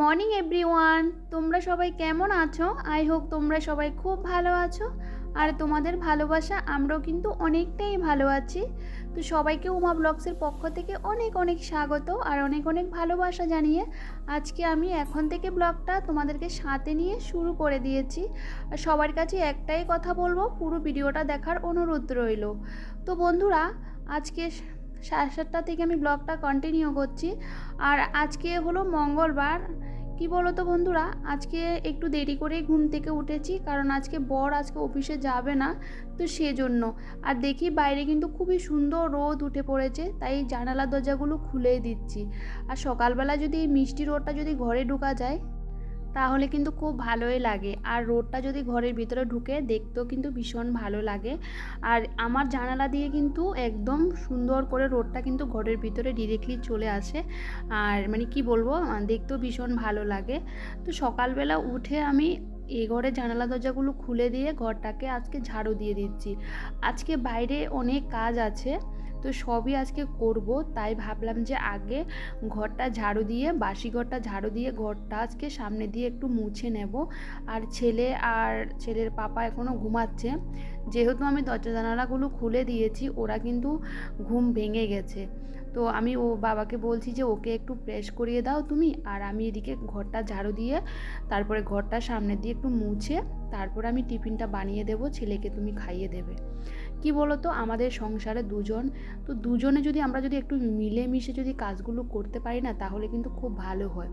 Morning everyone তোমরা সবাই কেমন আছো? আই হোপ তোমরা সবাই খুব ভালো আছো। আর তোমাদের ভালোবাসা, আমরাও কিন্তু অনেকটাই ভালো আছি। তো সবাইকে উমা ব্লগসের পক্ষ থেকে অনেক অনেক স্বাগত আর অনেক অনেক ভালোবাসা জানিয়ে আজকে আমি এখন থেকে ব্লগটা তোমাদেরকে সাথে নিয়ে শুরু করে দিয়েছি। আর সবার কাছে একটাই কথা বলব, পুরো ভিডিওটা দেখার অনুরোধ রইল। তো বন্ধুরা, আজকে সাড়ে সাতটা থেকে আমি ব্লগটা কন্টিনিউ করছি। আর আজকে হলো মঙ্গলবার। কি বলো তো বন্ধুরা, আজকে একটু দেরি করে ঘুম থেকে উঠেছি, কারণ আজকে বর আজকে অফিসে যাবে না, তো সেজন্য। আর দেখি বাইরে কিন্তু খুবই সুন্দর রোদ উঠে পড়েছে, তাই জানালা দরজাগুলো খুলেই দিচ্ছি। আর সকালবেলা যদি মিষ্টি রোদটা যদি ঘরে ঢুকা যায় তাহলে কিন্তু খুব ভালোই লাগে। আর রোদটা যদি ঘরের ভিতরে ঢুকে দেখতেও কিন্তু ভীষণ ভালো লাগে। আর আমার জানালা দিয়ে কিন্তু একদম সুন্দর করে রোদটা কিন্তু ঘরের ভিতরে ডিরেক্টলি চলে আসে। আর মানে কি বলব, দেখতেও ভীষণ ভালো লাগে। তো সকালবেলা উঠে আমি এই ঘরের জানালা দরজাগুলো খুলে দিয়ে ঘরটাকে আজকে ঝাড়ু দিয়ে দিচ্ছি। আজকে বাইরে অনেক কাজ আছে, তো সবই আজকে করব। তাই ভাবলাম যে আগে ঘরটা ঝাড়ু দিয়ে, বাসি ঘরটা ঝাড়ু দিয়ে ঘরটা আজকে সামনে দিয়ে একটু মুছে নেব। আর ছেলে আর ছেলের পাপা এখনও ঘুমাচ্ছে। যেহেতু আমি দরজা জানালাগুলো খুলে দিয়েছি, ওরা কিন্তু ঘুম ভেঙে গেছে। তো আমি ও বাবাকে বলছি যে, ওকে একটু প্রেস করিয়ে দাও তুমি আর আমি এদিকে ঘরটা ঝাড়ু দিয়ে, তারপরে ঘরটা সামনে দিয়ে একটু মুছে, তারপর আমি টিফিনটা বানিয়ে দেবো, ছেলেকে তুমি খাইয়ে দেবে। কি বলো তো আমাদের সংসারে দুজন, তো দুজনে যদি আমরা যদি একটু মিলেমিশে যদি কাজগুলো করতে পারি না, তাহলে কিন্তু খুব ভালো হয়।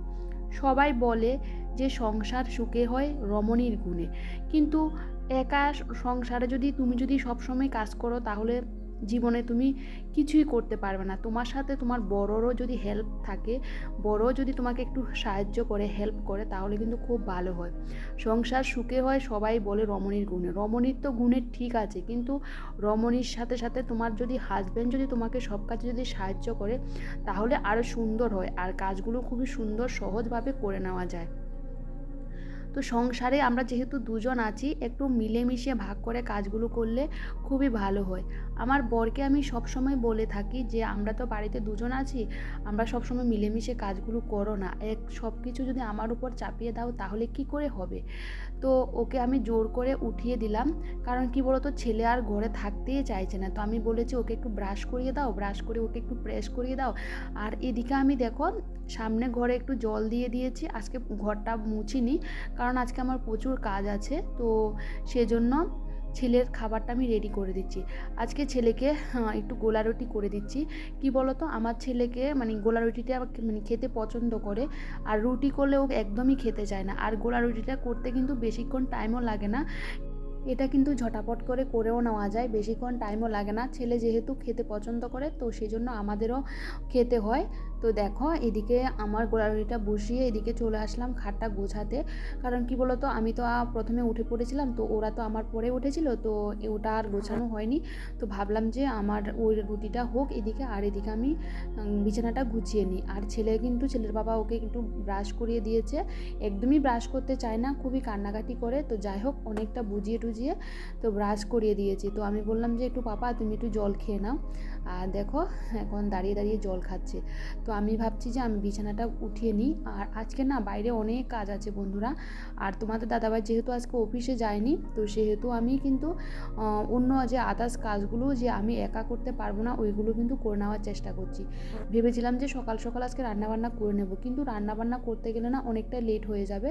সবাই বলে যে, সংসার সুখে হয়, রমণীর গুণে। কিন্তু একা সংসারে যদি তুমি যদি সবসময় কাজ করো, তাহলে জীবনে তুমি কিছুই করতে পারবে না। তোমার সাথে তোমার বড়রও যদি হেল্প থাকে বড় যদি তোমাকে একটু সাহায্য করে হেল্প করে, তাহলে কিন্তু খুব ভালো হয়। সংসার সুখে হয়, সবাই বলে রমণীর গুণে। রমণীর তো গুণে ঠিক আছে, কিন্তু রমণীর সাথে সাথে তোমার যদি হাজব্যান্ড যদি তোমাকে সব কাজে যদি সাহায্য করে, তাহলে আরও সুন্দর হয়। আর কাজগুলো খুবই সুন্দর, সহজভাবে করে নেওয়া যায়। তো সংসারে আমরা যেহেতু দুজন আছি, একটু মিলেমিশে ভাগ করে কাজগুলো করলে খুবই ভালো হয়। আমার বরকে আমি সবসময় বলে থাকি যে, আমরা তো বাড়িতে দুজন আছি, আমরা সবসময় মিলেমিশে কাজগুলো করো না। এক সব কিছু যদি আমার উপর চাপিয়ে দাও, তাহলে কি করে হবে? তো ওকে আমি জোর করে উঠিয়ে দিলাম। কারণ কি বলতো, ছেলে আর ঘরে থাকতেই চাইছে না। তো আমি বলেছি, ওকে একটু ব্রাশ করিয়ে দাও ব্রাশ করে ওকে একটু প্রেস করিয়ে দাও। আর এদিকে আমি দেখো, সামনে ঘরে একটু জল দিয়ে দিয়েছি। আজকে ঘরটা মুছিনি। কারণ আজকে আমার প্রচুর কাজ আছে, তো সেজন্য ছেলের খাবারটা আমি রেডি করে দিচ্ছি। আজকে ছেলেকে একটু গোলা রুটি করে দিচ্ছি। কি বলতো? আমার ছেলেকে মানে গোলা রুটিটা মানে খেতে পছন্দ করে, আর রুটি করলে ও একদমই খেতে চায় না। আর গোলা রুটিটা করতে কিন্তু বেশিক্ষণ টাইমও লাগে না। এটা কিন্তু ঝটাপট করে করেও নেওয়া যায়, বেশিক্ষণ টাইমও লাগে না। ছেলে যেহেতু খেতে পছন্দ করে, তো সেজন্য আমাদেরও খেতে হয়। তো দেখো, এদিকে আমার গোড়ারুটিটা বসিয়ে এদিকে চলে আসলাম খাটটা গোছাতে। কারণ কি বলতো, আমি তো প্রথমে উঠে পড়েছিলাম, তো ওরা তো আমার পরে উঠেছিল, তো ওটা আর গোছানো হয়নি। তো ভাবলাম যে আমার ওই রুটিটা হোক এদিকে, আর এদিকে আমি বিছানাটা গুছিয়ে নিই। আর ছেলে কিন্তু, ছেলের বাবা ওকে একটু ব্রাশ করিয়ে দিয়েছে। একদমই ব্রাশ করতে চায় না, খুবই কান্নাকাটি করে। তো যাই হোক, অনেকটা বুঝিয়ে টুজিয়ে তো ব্রাশ করিয়ে দিয়েছি। তো আমি বললাম যে, একটু পাপা, তুমি একটু জল খেয়ে নাও। আর দেখো, এখন দাঁড়িয়ে দাঁড়িয়ে জল খাচ্ছে। তো আমি ভাবছি যে আমি বিছানাটা উঠিয়ে নিই। আর আজকে না বাইরে অনেক কাজ আছে বন্ধুরা। আর তোমাদের দাদাভাই যেহেতু আজকে অফিসে যায়নি, তো সেহেতু আমি কিন্তু অন্য যে আদার্স কাজগুলো যে আমি একা করতে পারব না, ওইগুলো কিন্তু করে নেওয়ার চেষ্টা করছি। ভেবেছিলাম যে সকাল সকাল আজকে রান্নাবান্না করে নেব, কিন্তু রান্নাবান্না করতে গেলে না অনেকটা লেট হয়ে যাবে।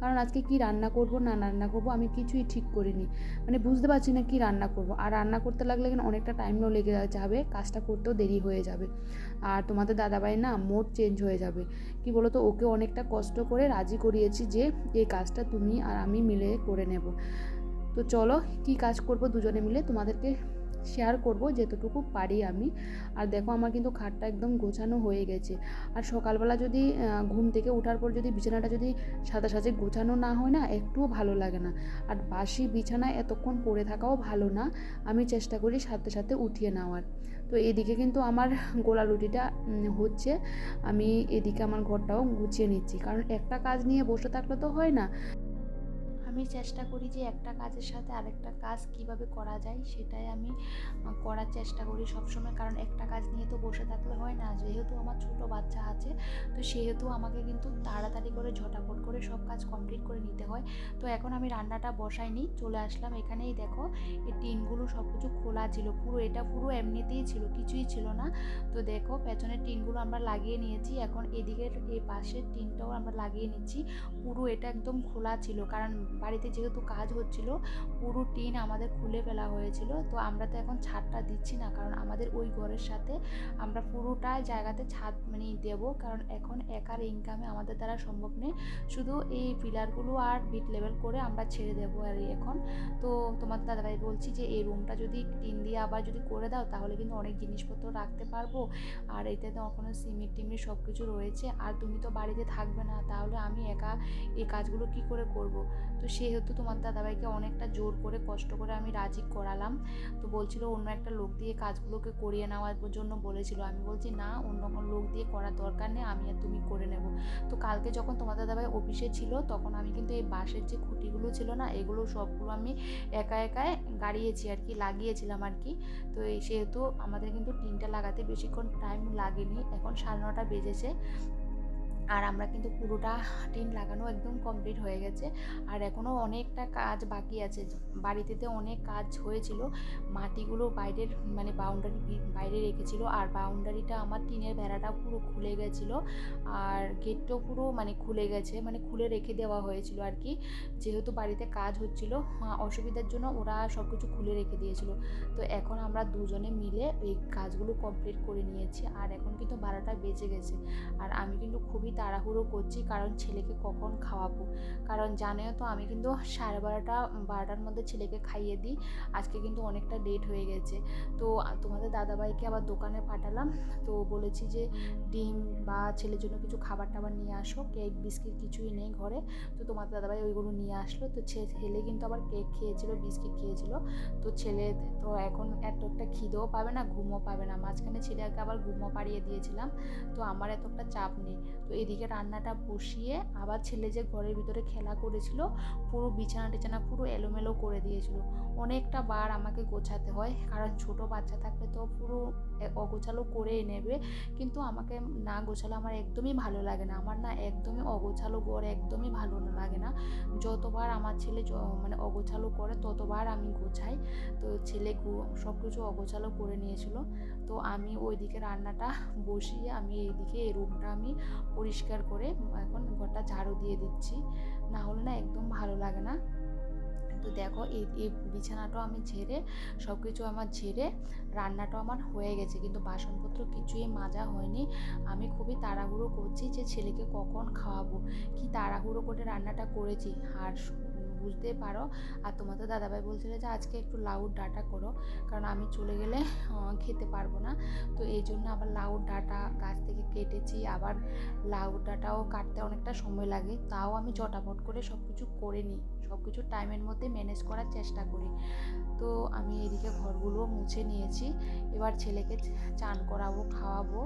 কারণ আজকে কি রান্না করব, না রান্না করব, আমি কিছুই ঠিক করিনি। মানে বুঝতে পারছি না কি রান্না করব। আর রান্না করতে লাগলে কিন্তু অনেকটা টাইমও লেগে যাবে, কাজটা করতেও দেরি হয়ে যাবে। আর তোমাদের দাদাভাই না মোড চেঞ্জ হয়ে যাবে। কি বলো তো ওকে অনেকটা কষ্ট করে রাজি করিয়েছি যে, এই কাজটা তুমি আর আমি মিলে করে নেব। তো চলো, কি কাজ করব দুজনে মিলে তোমাদেরকে শেয়ার করব যেতটুকু পারি আমি। আর দেখো, আমার কিন্তু খাটটা একদম গোছানো হয়ে গেছে। আর সকালবেলা যদি ঘুম থেকে ওঠার পর যদি বিছানাটা যদি সাদা সাজে গোছানো না হয় না, একটুও ভালো লাগে না। আর বাসি বিছানায় এতক্ষণ পড়ে থাকাও ভালো না। আমি চেষ্টা করি সাথে সাথে উঠিয়ে নেওয়ার। তো এদিকে কিন্তু আমার গোলা রুটিটা হচ্ছে আমি এদিকে আমার ঘরটাও গুছিয়ে নিচ্ছি। কারণ একটা কাজ নিয়ে বসে থাকলে তো হয় না। আমি চেষ্টা করি যে একটা কাজের সাথে আরেকটা কাজ কীভাবে করা যায়, সেটাই আমি করার চেষ্টা করি সবসময়। কারণ একটা কাজ নিয়ে তো বসে থাকলে হয় না। যেহেতু আমার ছোট বাচ্চা আছে, তো সেহেতু আমাকে কিন্তু তাড়াতাড়ি করে ঝটাপট করে সব কাজ কমপ্লিট করে নিতে হয়। তো এখন আমি রান্নাটা বসাইনি, চলে আসলাম এখানেই দেখো এই টিনগুলো সব কিছু খোলা ছিল। পুরো, এটা পুরো এমনিতেই ছিল, কিছুই ছিল না। তো দেখো, পেছনের টিনগুলো আমরা লাগিয়ে নিয়েছি। এখন এদিকের এই পাশের টিনটাও আমরা লাগিয়ে নিচ্ছি। পুরো এটা একদম খোলা ছিল। কারণ বাড়িতে যেহেতু কাজ হচ্ছিল, পুরো টিন আমাদের খুলে ফেলা হয়েছিল, তো আমরা তো এখন ছাদটা দিচ্ছি না, কারণ আমাদের ওই ঘরের সাথে আমরা পুরোটা জায়গাতে ছাদ মানে দেবো, কারণ এখন একার ইনকামে আমাদের দ্বারা সম্ভব নেই। শুধু এই পিলারগুলো আর বিট লেভেল করে আমরা ছেড়ে দেবো আর এখন। তো তোমার দাদাভাই বলছি যে, এই রুমটা যদি টিন দিয়ে আবার যদি করে দাও, তাহলে কিন্তু অনেক জিনিসপত্র রাখতে পারব। আর এতে তো এখনও সিমেন্ট টিমিট সব কিছু রয়েছে, আর তুমি তো বাড়িতে থাকবে না, তাহলে আমি একা এই কাজগুলো কি করে করব? তো সেহেতু তোমার দাদাভাইকে অনেকটা জোর করে, কষ্ট করে আমি রাজি করালাম। তো বলছিল অন্য একটা লোক দিয়ে কাজগুলোকে করিয়ে নেওয়ার জন্য বলেছিল। আমি বলছি, না, অন্য কোনো লোক দিয়ে করার দরকার নেই, আমি আর তুমি করে নেব। তো কালকে যখন তোমার দাদাভাই অফিসে ছিল, তখন আমি কিন্তু এই বাঁশের যে খুঁটিগুলো ছিল না, এগুলো সবগুলো আমি একা একাই গাড়িয়েছি আর কি, লাগিয়েছিলাম আর কি। তো এই সেহেতু আমাদের কিন্তু টিনটা লাগাতে বেশিক্ষণ টাইম লাগেনি। এখন সাড়ে নটা বেজেছে। আর আমরা কিন্তু পুরোটা টিন লাগানো একদম কমপ্লিট হয়ে গেছে। আর এখনও অনেকটা কাজ বাকি আছে। বাড়িতে অনেক কাজ হয়েছিল। মাটিগুলো বাইরের মানে বাউন্ডারি বাইরে রেখেছিল। আর বাউন্ডারিটা আমার টিনের বেড়াটা পুরো খুলে গেছিল। আর গেটটাও পুরো মানে খুলে গেছে মানে খুলে রেখে দেওয়া হয়েছিল আর কি। যেহেতু বাড়িতে কাজ হচ্ছিল অসুবিধার জন্য ওরা সব কিছু খুলে রেখে দিয়েছিল। তো এখন আমরা দুজনে মিলে এই কাজগুলো কমপ্লিট করে নিয়েছি। আর এখন কিন্তু বারোটা বেজে গেছে। আর আমি কিন্তু খুবই তাড়াহুড়ো করছি কারণ ছেলেকে কখন খাওয়াবো। কারণ জানেও তো আমি কিন্তু সাড়ে বারোটা, বারোটার মধ্যে ছেলেকে খাইয়ে দিই। আজকে কিন্তু অনেকটা লেট হয়ে গেছে। তো তোমাদের দাদাভাইকে আবার দোকানে পাঠালাম। তো বলেছি যে ডিম বা ছেলের জন্য কিছু খাবার টাবার নিয়ে আসো। কেক, বিস্কিট কিছুই নেই ঘরে। তো তোমাদের দাদাভাই ওইগুলো নিয়ে আসলো। তো ছেলে কিন্তু আবার কেক খেয়েছিল, বিস্কিট খেয়েছিল। তো ছেলে তো এখন এত একটা খিদেও পাবে না, ঘুমও পাবে না। মাঝখানে ছেলেকে আবার ঘুমও পাড়িয়ে দিয়েছিলাম। তো আমার এত একটা চাপ নেই। তো এদিকে রান্নাটা বসিয়ে আবার ছেলে যে ঘরের ভিতরে খেলা করেছিল, পুরো বিছানা টিছানা পুরো এলোমেলো করে দিয়েছিল। অনেকটা বার আমাকে গোছাতে হয়, কারণ ছোট বাচ্চা থাকলে তো পুরো অগোছালো করেই নেবে। কিন্তু আমাকে না গোছালো আমার একদমই ভালো লাগে না। আমার না একদমই অগোছালো ঘর একদমই ভালো লাগে না। যতবার আমার ছেলে মানে অগোছালো করে, ততবার আমি গোছাই। তো ছেলে সব কিছু অগোছালো করে নিয়েছিল। তো আমি ওইদিকে রান্নাটা বসিয়ে আমি এইদিকে এই রুমটা আমি পরিষ্কার করে এখন ঘরটা ঝাড়ু দিয়ে দিচ্ছি। না হলে না একদম ভালো লাগে না। তো দেখো এই এই বিছানাটাও আমি ঝেড়ে সব কিছু আমার ঝেড়ে রান্নাটাও আমার হয়ে গেছে। কিন্তু বাসনপত্র কিছুই মাজা হয়নি। আমি খুবই তাড়াহুড়ো করছি যে ছেলেকে কখন খাওয়াবো? কি তাড়াহুড়ো করে রান্নাটা করেছি? আর বুঝতে পারো। আর তোমাদের দাদাভাই বলছিল যে আজকে একটু লাউ ডাটা করো, কারণ আমি চলে গেলে খেতে পারব না। তো এই জন্য আবার লাউ ডাটা গাছ থেকে কেটেছি, আবার লাউ ডাটাও কাটতে অনেকটা সময় লাগে। তাও আমি চটাপট করে সব কিছু করে নিই সব কিছু টাইমের মধ্যে ম্যানেজ করার চেষ্টা করি। তো আমি এদিকে ঘরগুলো মুছে নিয়েছি, এবার ছেলেকে চান করাবো, খাওয়াবো,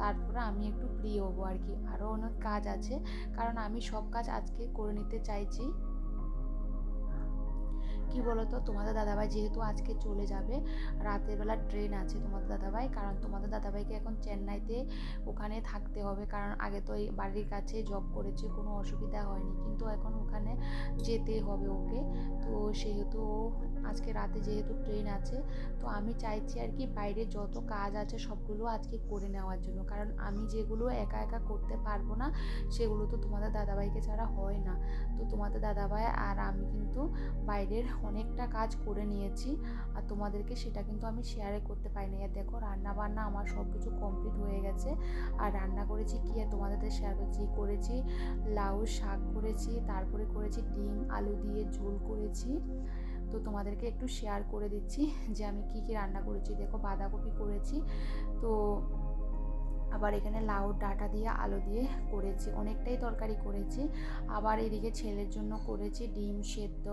তারপরে আমি একটু ফ্রি হব আর কি। আরও অনেক কাজ আছে, কারণ আমি সব কাজ আজকে করে নিতে চাইছি। কি বলতো? তোমাদের দাদাভাই যেহেতু আজকে চলে যাবে, রাতের বেলা ট্রেন আছে তোমাদের দাদাভাই, কারণ তোমাদের দাদাভাইকে এখন চেন্নাইতে ওখানে থাকতে হবে, কারণ আগে তো এই বাড়ির কাছে জব করেছে, কোনো অসুবিধা হয়নি, কিন্তু এখন ওখানে যেতে হবে ওকে। তো সেহেতু আজকে রাতে যেহেতু ট্রেন আছে, তো আমি চাইছি আর কি বাইরে যত কাজ আছে সবগুলো আজকে করে নেওয়ার জন্য। কারণ আমি যেগুলো একা একা করতে পারব না, সেগুলো তো তোমাদের দাদাভাইকে ছাড়া হয় না। তো তোমাদের দাদাভাই আর আমি কিন্তু বাইরের অনেকটা কাজ করে নিয়েছি, আর তোমাদেরকে সেটা কিন্তু আমি শেয়ারে করতে পারিনি। আর দেখো রান্না বান্না আমার সব কিছু কমপ্লিট হয়ে গেছে, আর রান্না করেছি কি আর তোমাদের শেয়ার করছি? করেছি লাউ শাক করেছি, তারপরে করেছি ডিম, আলু দিয়ে ঝোল করেছি। তো তোমাদেরকে একটু শেয়ার করে দিচ্ছি যে আমি কি কি রান্না করেছি। দেখো, বাঁধাকপি করেছি, তো আবার এখানে লাউ, ডাটা দিয়ে আলু দিয়ে করেছি, অনেকটাই তরকারি করেছি। আবার এদিকে ছেলের জন্য করেছি ডিম সেদ্ধ।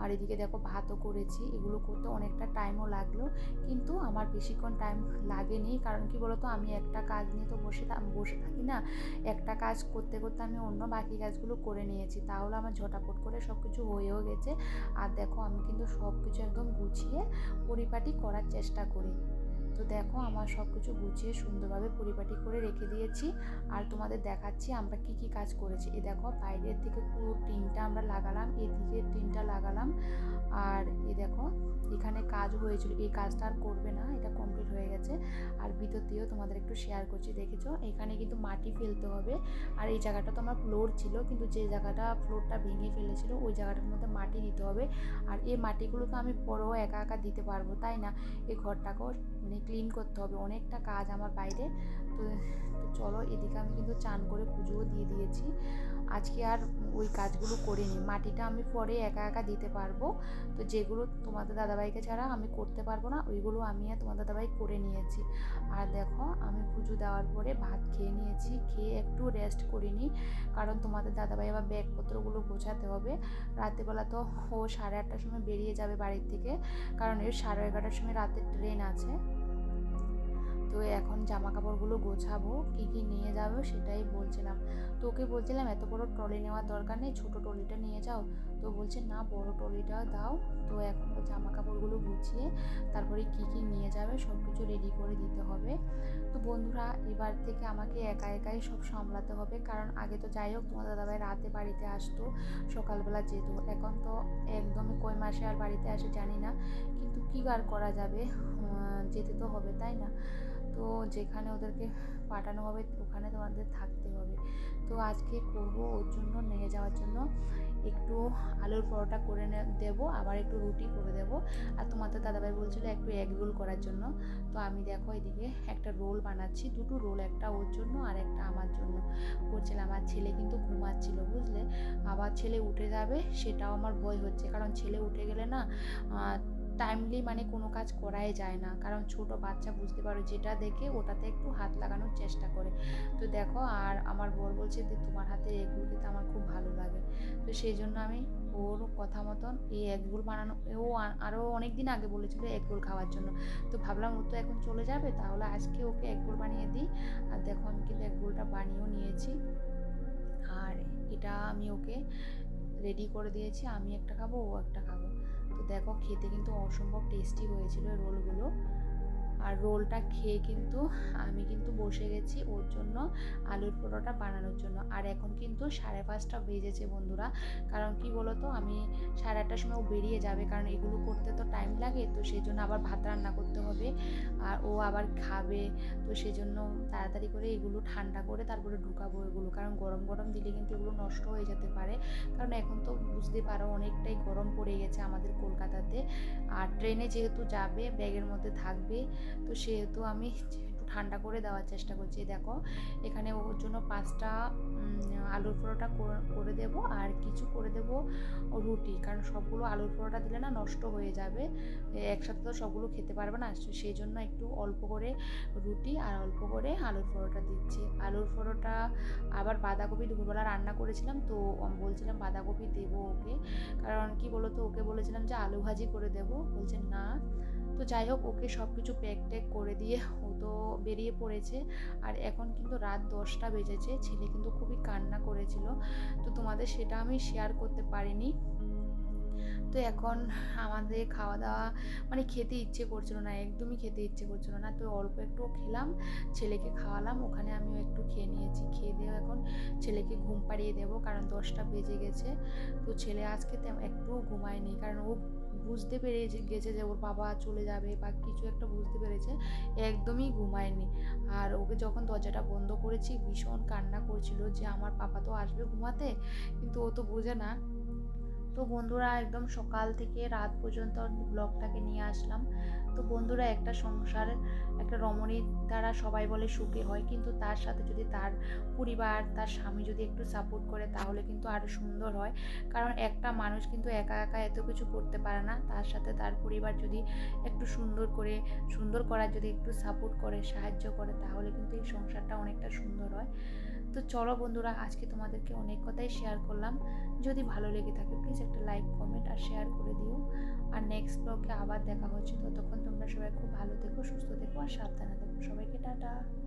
আর এদিকে দেখো ভাতও করেছি, এগুলো করতে অনেকটা টাইমও লাগল, কিন্তু আমার বেশিক্ষণ টাইম লাগেনি, কারণ কি বলতো, আমি একটা কাজ নিয়ে তো বসে বসে থাকি না, একটা কাজ করতে করতে আমি অন্য বাকি কাজগুলো করে নিয়েছি, তাহলে আমার ঝটাপট করে সব কিছু হয়েও গেছে, আর দেখো আমি কিন্তু সব কিছু একদম গুছিয়ে পরিপাটি করার চেষ্টা করি। তো দেখো, আমার সব কিছু গুছিয়ে সুন্দরভাবে পরিপাটি করে রেখে দিয়েছি। আর তোমাদের দেখাচ্ছি আমরা কি কি কাজ করেছি। এই দেখো, বাইরের থেকে পুরো টিনটা আমরা লাগালাম এদিকে টিনটা লাগালাম। আর এই দেখো, এখানে কাজ হয়েছিল। এই কাজটা আর করবে না, এটা কমপ্লিট হয়ে গেছে। আর ভিতর দিয়েও তোমাদের একটু শেয়ার করছি, দেখেছ? এখানে কিন্তু মাটি ফেলতে হবে। আর এই জায়গাটা তো আমার ফ্লোর ছিল, কিন্তু যে জায়গাটা ফ্লোরটা ভেঙে ফেলেছিল, ওই জায়গাটার মধ্যে মাটি দিতে হবে। আর এই মাটিগুলো তো আমি পরেও একা একা দিতে পারব, তাই না? এই ঘরটাকেও মানে ক্লিন করতে হবে। অনেকটা কাজ আমার বাইরে। তো চলো এদিকে আমি কিন্তু চান করে পুজোও দিয়ে দিয়েছি। আজকে আর ওই কাজগুলো করিনি। মাটিটা আমি পরে একা একা দিতে পারব। তো যেগুলো তোমাদের দাদাভাইকে ছাড়া আমি করতে পারব না, ওইগুলো আমি আর তোমাদের দাদাভাই করে নিয়েছি। আর দেখো, আমি পুজো দেওয়ার পরে ভাত খেয়ে নিয়েছি। খেয়ে একটু রেস্ট করিনি। কারণ তোমাদের দাদাভাই আবার ব্যাগপত্রগুলো গোছাতে হবে। রাতেরবেলা তো ও সাড়ে আটটার সময় বেরিয়ে যাবে বাড়ির থেকে কারণ এর সাড়ে এগারোটার সময় রাতের ট্রেন আছে। তো এখন জামা কাপড়গুলো গোছাবো, কী কী নিয়ে যাব সেটাই বলছিলাম। তো ওকে বলছিলাম, এত বড় ট্রলি নেওয়ার দরকার নেই, ছোটো ট্রলিটা নিয়ে যাও। তো বলছে, না, বড় ট্রলিটা দাও। তো এখন জামা কাপড়গুলো গুছিয়ে তারপরে কী কী নিয়ে যাবে সব কিছু রেডি করে দিতে হবে। তো বন্ধুরা, এবার থেকে আমাকে একা একাই সব সামলাতে হবে। কারণ আগে তো যাই হোক, তোমার দাদাভাই রাতে বাড়িতে আসতো, সকালবেলা যেত। এখন তো একদমই কই মাসে আর বাড়িতে আসে জানি না। কিন্তু কী আর করা যাবে? যেতে তো হবে, তাই না? তো যেখানে ওদেরকে পাঠানো হবে, ওখানে তোমাদের থাকতে হবে। তো আজকে করব ওর জন্য, নিয়ে যাওয়ার জন্য একটু আলুর পরোটা করে দেবো, আবার একটু রুটি করে দেবো। আর তোমাদের দাদাভাই বলছিল একটু এগ রোল করার জন্য। তো আমি দেখো এদিকে একটা রোল বানাচ্ছি, দুটো রোল একটা ওর জন্য আর একটা আমার জন্য করছিলাম। আমার ছেলে কিন্তু ঘুমাচ্ছিল, বুঝলে? আবার ছেলে উঠে যাবে, সেটাও আমার ভয় হচ্ছে। কারণ ছেলে উঠে গেলে না টাইমলি মানে কোনো কাজ করাই যায় না। কারণ ছোট বাচ্চা বুঝতে পারো যেটা দেখে ওটাতে একটু হাত লাগানোর চেষ্টা করে। তো দেখো, আর আমার বর বলছে যে, তোমার হাতে এগুলো খেতে আমার খুব ভালো লাগে। তো সেই জন্য আমি ওর কথা মতন এই এগরোল বানানো, ও আরও অনেক দিন আগে বলেছিল এগরোল খাওয়ার জন্য। তো ভাবলাম ও তো এখন চলে যাবে, তাহলে আজকে ওকে এগরোল বানিয়ে দিই। আর দেখো, আমি কিন্তু এগরোলটা বানিয়েও নিয়েছি। আর এটা আমি ওকে রেডি করে দিয়েছি। আমি একটা খাব, ও একটা খাব। দেখো খেতে কিন্তু অসম্ভব টেস্টি হয়েছিল রোলগুলো আর রোলটা খেয়ে কিন্তু আমি কিন্তু বসে গেছি ওর জন্য আলুর পরোটা বানানোর জন্য। আর এখন কিন্তু সাড়ে পাঁচটা বেজেছে বন্ধুরা। কারণ কি বলো তো আমি সাড়ে আটটার সময় ও বেরিয়ে যাবে, কারণ এগুলো করতে তো টাইম লাগে, তো সেই জন্য আবার ভাত রান্না করতে হবে। আর ও আবার খাবে, তো সেই জন্য তাড়াতাড়ি করে এগুলো ঠান্ডা করে তারপরে ঢুকাবো এগুলো। কারণ গরম গরম দিলে কিন্তু এগুলো নষ্ট হয়ে যেতে পারে। কারণ এখন তো বুঝতে পারো অনেকটাই গরম পড়ে গেছে আমাদের কলকাতাতে। আর ট্রেনে যেহেতু যাবে, ব্যাগের মধ্যে থাকবে তো সেহেতু আমি একটু ঠান্ডা করে দেওয়ার চেষ্টা করছি। দেখো, এখানে ওর জন্য পাঁচটা আলুর পরোটা করে দেব আর কিছু করে দেব রুটি। কারণ সবগুলো আলুর পরোটা দিলে না নষ্ট হয়ে যাবে। একসাথে তো সবগুলো খেতে পারবে না। তো সেই জন্য একটু অল্প করে রুটি আর অল্প করে আলুর পরোটা দিচ্ছি। আলুর পরোটা আবার বাঁধাকপি দুপুরবেলা রান্না করেছিলাম তো বলছিলাম বাঁধাকপি দেবো ওকে। কারণ কি বলতো, ওকে বলেছিলাম যে আলু ভাজি করে দেবো। বলছে না তো যাই হোক, ওকে সব কিছু প্যাক ট্যাক করে দিয়ে ও তো বেরিয়ে পড়েছে। আর এখন কিন্তু রাত দশটা বেজেছে, ছেলে কিন্তু খুবই কান্না করেছিল। তো তোমাদের সেটা আমি শেয়ার করতে পারিনি। তো এখন আমাদের খাওয়া দাওয়া মানে খেতে ইচ্ছে করছিল না, একদমই খেতে ইচ্ছে করছিল না। তো অল্প একটু খেলাম, ছেলেকে খাওয়ালাম, ওখানে আমিও একটু খেয়ে নিয়েছি। খেয়ে দিয়ে এখন ছেলেকে ঘুম পাড়িয়ে দেবো, কারণ দশটা বেজে গেছে। তো ছেলে আজকে একটুও ঘুমায়নি, কারণ ও বুঝতে পেরে গেছে যে ওর বাবা চলে যাবে বা কিছু একটা বুঝতে পেরেছে, একদমই ঘুমায়নি। আর ওকে যখন দরজাটা বন্ধ করেছি, ভীষণ কান্না করছিল যে আমার পাপা তো আসবে ঘুমাতে, কিন্তু ও তো বোঝে না তো বন্ধুরা একদম সকাল থেকে রাত পর্যন্ত ব্লগটাকে নিয়ে আসলাম। তো বন্ধুরা একটা সংসার, একটা রমণীর দ্বারা সবাই বলে সুখী হয়, কিন্তু তার সাথে যদি তার পরিবার, তার স্বামী যদি একটু সাপোর্ট করে, তাহলে কিন্তু আরও সুন্দর হয়। কারণ একটা মানুষ কিন্তু একা একা এত কিছু করতে পারে না। তার সাথে তার পরিবার যদি একটু সুন্দর করে, সুন্দর করার যদি একটু সাপোর্ট করে, সাহায্য করে, তাহলে কিন্তু এই সংসারটা অনেকটা সুন্দর হয়। তো চলো বন্ধুরা, আজকে তোমাদেরকে অনেক কথাই শেয়ার করলাম। যদি ভালো লেগে থাকে প্লিজ একটা লাইক কমেন্ট আর শেয়ার করে দিও। আর নেক্সট ব্লগে আবার দেখা হচ্ছে। ততক্ষণ তোমরা সবাই খুব ভালো থেকো, সুস্থ থেকো আর সাবধানে থেকো। সবাইকে টাটা।